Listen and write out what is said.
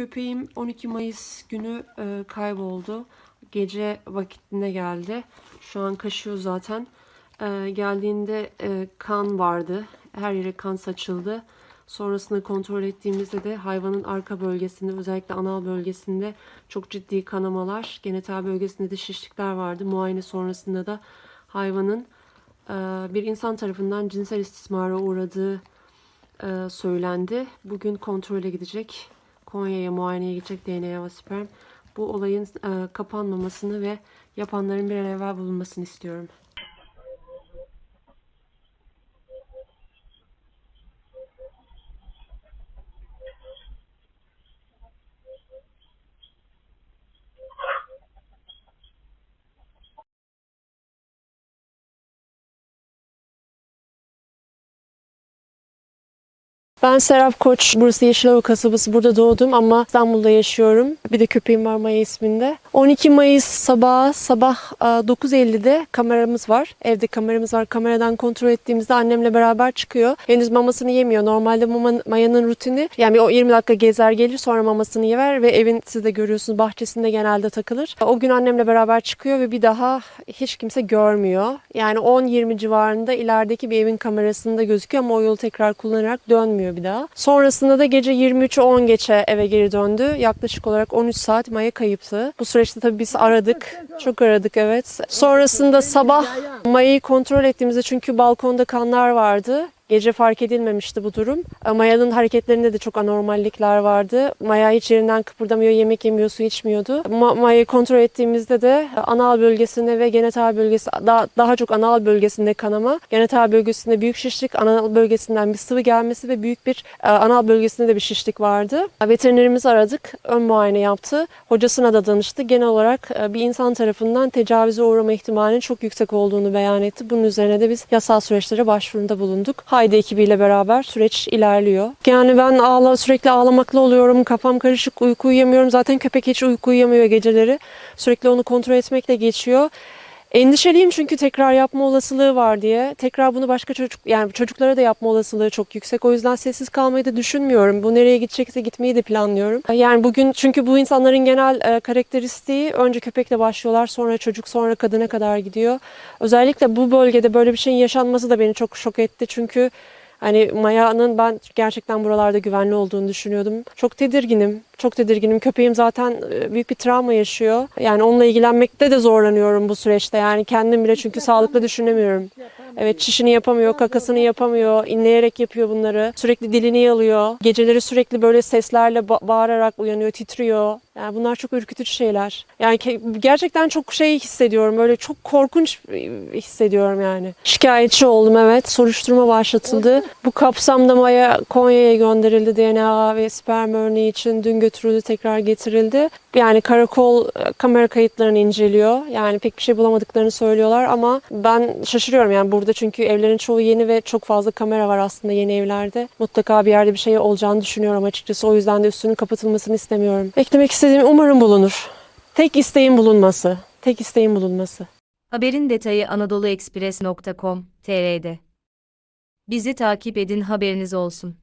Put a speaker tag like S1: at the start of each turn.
S1: Köpeğim 12 Mayıs günü e, kayboldu. Gece vakitinde geldi. Şu an kaşıyor zaten. E, geldiğinde e, kan vardı. Her yere kan saçıldı. Sonrasında kontrol ettiğimizde de hayvanın arka bölgesinde özellikle anal bölgesinde çok ciddi kanamalar, genital bölgesinde de şişlikler vardı. Muayene sonrasında da hayvanın e, bir insan tarafından cinsel istismara uğradığı e, söylendi. Bugün kontrole gidecek. Konya'ya muayeneye gidecek DNA ve. Bu olayın e, kapanmamasını ve yapanların bir an evvel bulunmasını istiyorum. Ben Serap Koç, burası Yeşilova kasabası. Burada doğdum ama İstanbul'da yaşıyorum. Bir de köpeğim var Maya isminde. 12 Mayıs sabahı sabah e, 9.50'de kameramız var. Evde kameramız var. Kameradan kontrol ettiğimizde annemle beraber çıkıyor. Henüz mamasını yemiyor. Normalde mama, Maya'nın rutini yani o 20 dakika gezer gelir sonra mamasını yer ve evin siz de görüyorsunuz bahçesinde genelde takılır. O gün annemle beraber çıkıyor ve bir daha hiç kimse görmüyor. Yani 10-20 civarında ilerideki bir evin kamerasında gözüküyor ama o yolu tekrar kullanarak dönmüyor bir daha. Sonrasında da gece 23'ü 10 geçe eve geri döndü. Yaklaşık olarak 13 saat Maya kayıptı. Bu süreçte tabii biz aradık. Çok aradık evet. Sonrasında sabah Maya'yı kontrol ettiğimizde çünkü balkonda kanlar vardı. Gece fark edilmemişti bu durum. E, Maya'nın hareketlerinde de çok anormallikler vardı. Maya hiç yerinden kıpırdamıyor, yemek yemiyor, su içmiyordu. Ma- Maya'yı kontrol ettiğimizde de e, anal bölgesinde ve genital bölgesi, daha, daha çok anal bölgesinde kanama, genital bölgesinde büyük şişlik, anal bölgesinden bir sıvı gelmesi ve büyük bir e, anal bölgesinde de bir şişlik vardı. Veterinerimizi aradık, ön muayene yaptı. Hocasına da danıştı. Genel olarak bir insan tarafından tecavüze uğrama ihtimalinin çok yüksek olduğunu beyan etti. Bunun üzerine de biz yasal süreçlere başvurunda bulunduk. Haydi ekibiyle beraber süreç ilerliyor. Yani ben ağla, sürekli ağlamaklı oluyorum. Kafam karışık, uyku uyuyamıyorum. Zaten köpek hiç uyku uyuyamıyor geceleri. Sürekli onu kontrol etmekle geçiyor. Endişeliyim çünkü tekrar yapma olasılığı var diye. Tekrar bunu başka çocuk yani çocuklara da yapma olasılığı çok yüksek. O yüzden sessiz kalmayı da düşünmüyorum. Bu nereye gidecekse gitmeyi de planlıyorum. Yani bugün çünkü bu insanların genel e, karakteristiği önce köpekle başlıyorlar, sonra çocuk, sonra kadına kadar gidiyor. Özellikle bu bölgede böyle bir şeyin yaşanması da beni çok şok etti. Çünkü Hani Maya'nın ben gerçekten buralarda güvenli olduğunu düşünüyordum. Çok tedirginim. Çok tedirginim. Köpeğim zaten e, büyük bir travma yaşıyor. Yani onunla ilgilenmekte de zorlanıyorum bu süreçte. Yani kendim bile çünkü sağlıklı düşünemiyorum. Evet çişini yapamıyor, kakasını yapamıyor, inleyerek yapıyor bunları. Sürekli dilini yalıyor. Geceleri sürekli böyle seslerle ba- bağırarak uyanıyor, titriyor. Yani bunlar çok ürkütücü şeyler. Yani gerçekten çok şey hissediyorum. Böyle çok korkunç hissediyorum yani. Şikayetçi oldum evet. Soruşturma başlatıldı. Bu kapsamda Maya Konya'ya gönderildi DNA ve sperm örneği için. Dün götürüldü, tekrar getirildi. Yani karakol kamera kayıtlarını inceliyor. Yani pek bir şey bulamadıklarını söylüyorlar ama ben şaşırıyorum yani burada çünkü evlerin çoğu yeni ve çok fazla kamera var aslında yeni evlerde. Mutlaka bir yerde bir şey olacağını düşünüyorum açıkçası. O yüzden de üstünün kapatılmasını istemiyorum. Eklemek istediğim umarım bulunur. Tek isteğim bulunması. Tek isteğim bulunması.
S2: Haberin detayı anadoluexpress.com.tr'de. Bizi takip edin haberiniz olsun.